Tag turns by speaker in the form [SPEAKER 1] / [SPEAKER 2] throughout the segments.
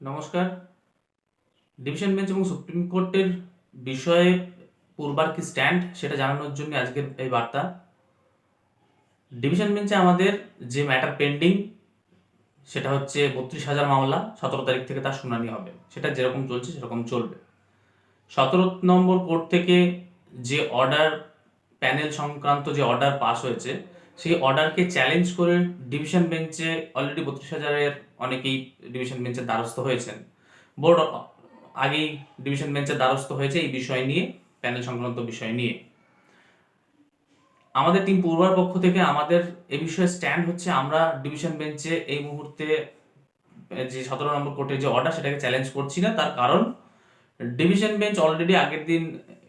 [SPEAKER 1] নমস্কার। Division bench এবং supreme কোর্টের বিষয়ে পূর্বার কি স্ট্যান্ড সেটা জানানোর জন্য আজকের এই বার্তা। ডিভিশন বেঞ্চে আমাদের যে ম্যাটার পেন্ডিং সেটা হচ্ছে বত্রিশ হাজার মামলা, সতেরো তারিখ থেকে তার শুনানি হবে। সেটা যেরকম চলছে, সেরকম চলবে। সতেরো নম্বর কোর্ট থেকে যে অর্ডার প্যানেল সংক্রান্ত যে অর্ডার পাস হয়েছে সেই অর্ডারকে চ্যালেঞ্জ করে ডিভিশন বেঞ্চে অলরেডি বত্রিশ হাজারের অনেকেই ডিভিশন বেঞ্চের দ্বারস্থ হয়েছেন। বোর্ড আগেই ডিভিশন বেঞ্চের দ্বারস্থ হয়েছে এই বিষয় নিয়ে প্যানেল সংক্রান্ত বিষয় নিয়ে। আমাদের টিম পূর্বার পক্ষ থেকে আমাদের এ বিষয়ে স্ট্যান্ড হচ্ছে, আমরা ডিভিশন বেঞ্চে এই মুহূর্তে যে সতেরো নম্বর কোর্টের যে অর্ডার সেটাকে চ্যালেঞ্জ করছি না। তার কারণ ডিভিশন বেঞ্চ অলরেডি আগের দিন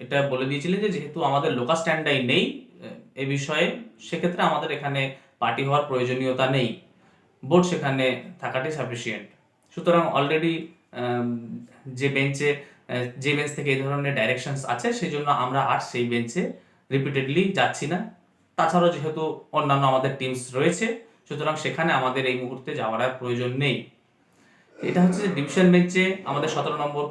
[SPEAKER 1] এটা বলে দিয়েছিলেন যে যেহেতু আমাদের লোকাল স্ট্যান্ডাই নেই এ বিষয়ে সেক্ষেত্রে আমাদের এখানে পার্টি হওয়ার প্রয়োজনীয়তা নেই। বোর্ড সেখানে থাকাটাই সাফিসিয়েন্ট সুতরাং অলরেডি যে বেঞ্চে যে বেঞ্চ থেকে এই ধরনের ডাইরেকশনস আছে সেই জন্য আমরা আর সেই বেঞ্চে রিপিটেডলি যাচ্ছি না। তাছাড়াও যেহেতু অন্যান্য আমাদের টিমস রয়েছে, সুতরাং সেখানে আমাদের এই মুহূর্তে যাওয়ার আর প্রয়োজন নেই। এটা হচ্ছে যে ডিভিশন বেঞ্চে আমাদের সতেরো নম্বর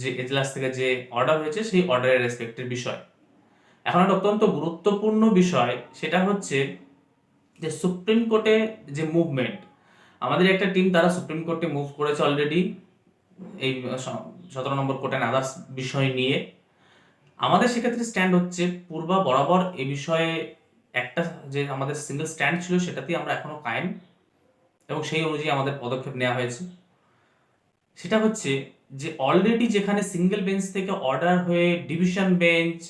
[SPEAKER 1] যে এজলাস থেকে যে অর্ডার হয়েছে, সেই অর্ডারের রেসপেক্টের বিষয়। এখন একটা অত্যন্ত গুরুত্বপূর্ণ বিষয়, সেটা হচ্ছে যে সুপ্রিম কোর্টে যে মুভমেন্ট আমাদের একটা টিম তারা সুপ্রিম কোর্টে মুভ করেছে অলরেডি এই সতেরো নম্বর কোর্টে আদার্স বিষয় নিয়ে। আমাদের সেক্ষেত্রে স্ট্যান্ড হচ্ছে পূর্বা বরাবর এ বিষয়ে একটা যে আমাদের সিঙ্গেল স্ট্যান্ড ছিল সেটাতেই আমরা এখনও কায়েম এবং সেই অনুযায়ী আমাদের পদক্ষেপ নেওয়া হয়েছে। সেটা হচ্ছে যে অলরেডি যেখানে সিঙ্গেল বেঞ্চ থেকে অর্ডার হয়ে ডিভিশন বেঞ্চ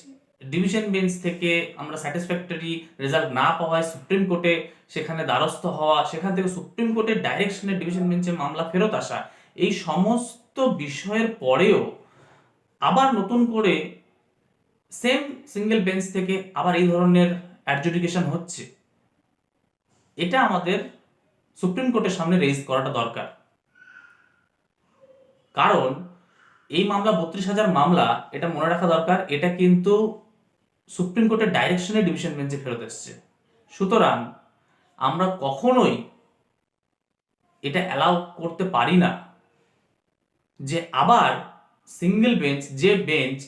[SPEAKER 1] ডিভিশন বেঞ্চ থেকে আমরা স্যাটিসফ্যাক্টরি রেজাল্ট না পাওয়ায় সুপ্রিম কোর্টে সেখানে দ্বারস্থ হওয়া, সেখান থেকে সুপ্রিম কোর্টের ডাইরেকশনে ডিভিশন বেঞ্চে মামলা ফেরত আসা, এই সমস্ত বিষয়ের পরেও আবার নতুন করে সেম সিঙ্গেল বেঞ্চ থেকে আবার এই ধরনের অ্যাডজুডিকেশন হচ্ছে। এটা আমাদের সুপ্রিম কোর্টের সামনে রেজ করাটা দরকার। কারণ এই মামলা বত্রিশ হাজার মামলা, এটা মনে রাখা দরকার, এটা কিন্তু সুপ্রিম কোর্টের ডাইরেকশনে ডিভিশন বেঞ্চে ফেরত এসছে। সুতরাং আমরা কখনোই এটা অ্যালাউ করতে পারি না যে আবার সিঙ্গেল বেঞ্চ যে বেঞ্চ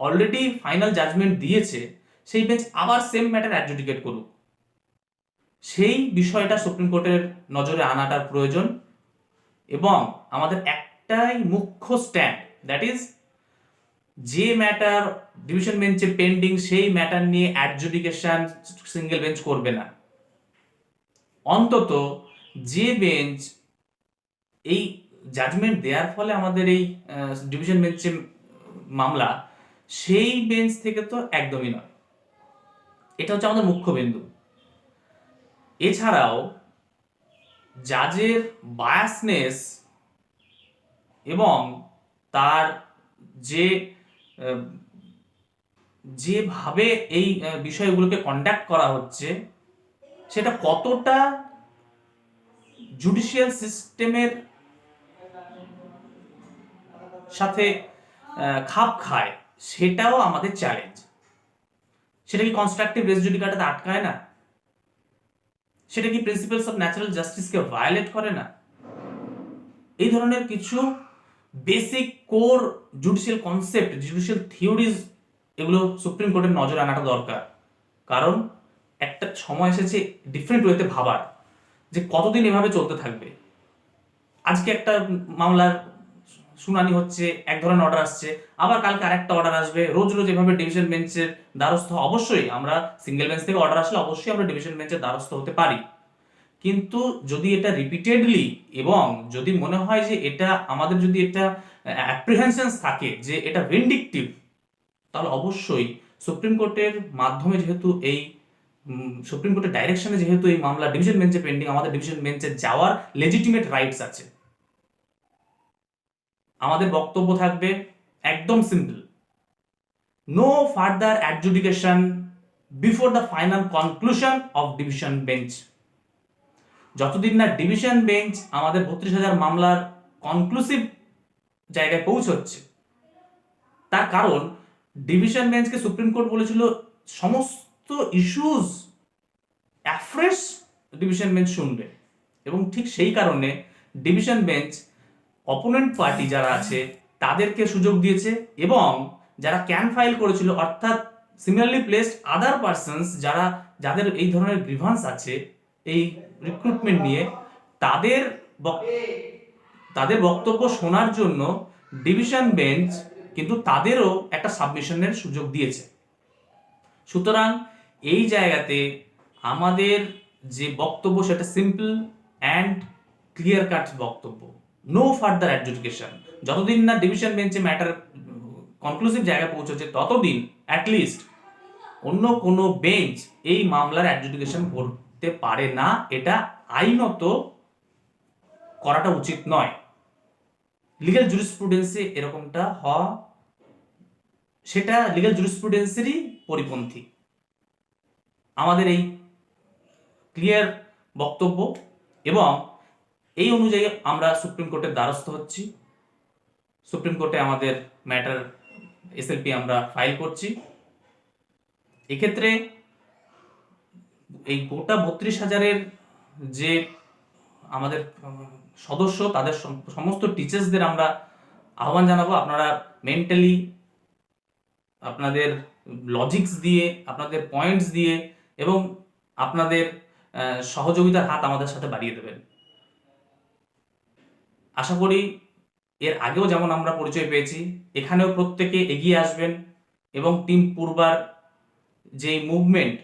[SPEAKER 1] অলরেডি ফাইনাল জাজমেন্ট দিয়েছে, সেই বেঞ্চ আবার সেম ম্যাটার অ্যাডজুডিকেট করুক। সেই বিষয়টা সুপ্রিম কোর্টের নজরে আনাটার প্রয়োজন এবং আমাদের একটাই মুখ্য স্ট্যান্ড দ্যাট ইজ যে ম্যাটার ডিভিশন বেঞ্চে পেন্ডিং সেই ম্যাটার নিয়ে অ্যাডজুডিকেশন সিঙ্গেল বেঞ্চ করবে না। অন্তত যে বেঞ্চ এই জাজমেন্ট দেওয়ার ফলে আমাদের এই ডিভিশন বেঞ্চে মামলা, সেই বেঞ্চ থেকে তো একদমই নয়। এটা হচ্ছে আমাদের মুখ্য বিন্দু। এছাড়াও জাজের বায়াসনেস এবং তার যে যেভাবে এই বিষয়গুলোকে কন্ডাক্ট করা হচ্ছে, সেটা কতটা জুডিশিয়াল সিস্টেমের সাথে খাপ খায়, সেটাও আমাদের চ্যালেঞ্জ সেটা কি কনস্ট্রাকটিভ রেস জুডিকাটাতে আটকায় না? সেটা কি প্রিন্সিপালস অফ ন্যাচারাল জাস্টিসকে ভায়োলেট করে না? এই ধরনের কিছু basic core judicial concept judicial theories এগুলো সুপ্রিম কোর্টের নজরে আনাটা দরকার। কারণ একটা সময় এসেছে ডিফারেন্ট ওয়েতে ভাবার, যে কতদিন এভাবে চলতে থাকবে। আজকে একটা মামলার শুনানি হচ্ছে, এক ধরনের অর্ডার আসছে, আবার কালকে আরেকটা অর্ডার আসবে, রোজ রোজ এভাবে ডিভিশন বেঞ্চের দ্বারস্থ অবশ্যই আমরা সিঙ্গেল বেঞ্চ থেকে অর্ডার আসলে অবশ্যই আমরা ডিভিশন বেঞ্চের দ্বারস্থ হতে পারি। কিন্তু যদি এটা রিপিটেডলি এবং যদি মনে হয় যে এটা আমাদের যদি এটা অ্যাপ্রিহেনশন থাকে যে এটা ভেন্ডিকটিভ তাহলে অবশ্যই সুপ্রিম কোর্টের মাধ্যমে যেহেতু এই সুপ্রিম কোর্টের ডাইরেকশনে যেহেতু এই মামলা ডিভিশন বেঞ্চে পেন্ডিং আমাদের ডিভিশন বেঞ্চে যাওয়ার লেজিটিমেট রাইটস আছে। আমাদের বক্তব্য থাকবে একদম simple no further adjudication before the final conclusion of division bench যতদিন না ডিভিশন বেঞ্চ আমাদের বত্রিশ হাজার মামলার কনক্লুসিভ জায়গায় পৌঁছচ্ছে, তার কারণ ডিভিশন বেঞ্চকে সুপ্রিম কোর্ট বলেছিল সমস্ত ইস্যুজ অ্যাফ্রেশ ডিভিশন বেঞ্চ শুনবে। এবং ঠিক সেই কারণে ডিভিশন বেঞ্চ অপোনেন্ট পার্টি যারা আছে, তাদেরকে সুযোগ দিয়েছে এবং যারা ক্যান ফাইল করেছিল, অর্থাৎ সিমিলারলি প্লেসড আদার পার্সনস যারা, যাদের এই ধরনের গ্রিভান্স আছে, এই রিক্রুটমেন্ট নিয়ে তাদের তাদের বক্তব্য শোনার জন্য ডিভিশন বেঞ্চ কিন্তু তাদেরও একটা সাবমিশনের সুযোগ দিয়েছে। সুতরাং এই জায়গাতে আমাদের যে বক্তব্য সেটা সিম্পল অ্যান্ড ক্লিয়ার কাট বক্তব্য। নো ফার্দার অ্যাডজুডিকেশন যতদিন না ডিভিশন বেঞ্চে ম্যাটার কনক্লুসিভ জায়গায় পৌঁছেছে, ততদিন অ্যাটলিস্ট অন্য কোনো বেঞ্চ এই মামলার অ্যাডজুডিকেশন করতে পারে না, এটা আইনত করাটা উচিত নয়। লিগ্যাল জুরিসপ্রুডেন্সে এরকমটা হওয়া, সেটা লিগ্যাল জুরিসপ্রুডেন্সেরই পরিপন্থী। আমাদের এই ক্লিয়ার বক্তব্য এবং এই অনুযায়ী আমরা সুপ্রিম কোর্টের দ্বারস্থ হচ্ছি। সুপ্রিম কোর্টে আমাদের ম্যাটার এসএলপি আমরা ফাইল করছি। এক্ষেত্রে এই গোটা বত্রিশ হাজারের যে আমাদের সদস্য, তাদের সমস্ত টিচার্সদের আমরা আহ্বান জানাব। আপনারা মেন্টালি আপনাদের লজিক্স দিয়ে, আপনাদের পয়েন্টস দিয়ে এবং আপনাদের সহযোগিতার হাত আমাদের সাথে বাড়িয়ে দেবেন। আশা করি এর আগেও যেমন আমরা পরিচয় পেয়েছি, এখানেও প্রত্যেকে এগিয়ে আসবেন এবং টিম পূর্বার যে মুভমেন্ট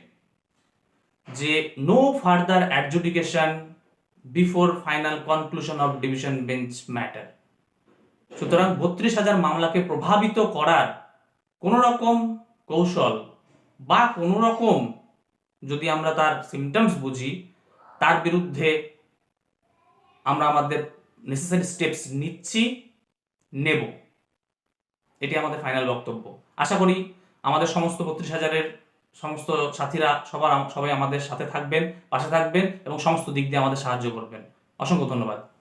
[SPEAKER 1] যে no further adjudication before final conclusion of division bench matter সুতরাং বত্রিশ হাজার মামলাকে প্রভাবিত করার কোনো রকম কৌশল বা কোনো রকম যদি আমরা তার সিমটমস বুঝি, তার বিরুদ্ধে আমরা আমাদের নেসেসারি স্টেপস নিচ্ছি, নেব। এটি আমাদের ফাইনাল বক্তব্য। আশা করি আমাদের সমস্ত বত্রিশ হাজারের সমস্ত সাথীরা সবার সবাই আমাদের সাথে থাকবেন, পাশে থাকবেন এবং সমস্ত দিক দিয়ে আমাদের সাহায্য করবেন। অসংখ্য ধন্যবাদ।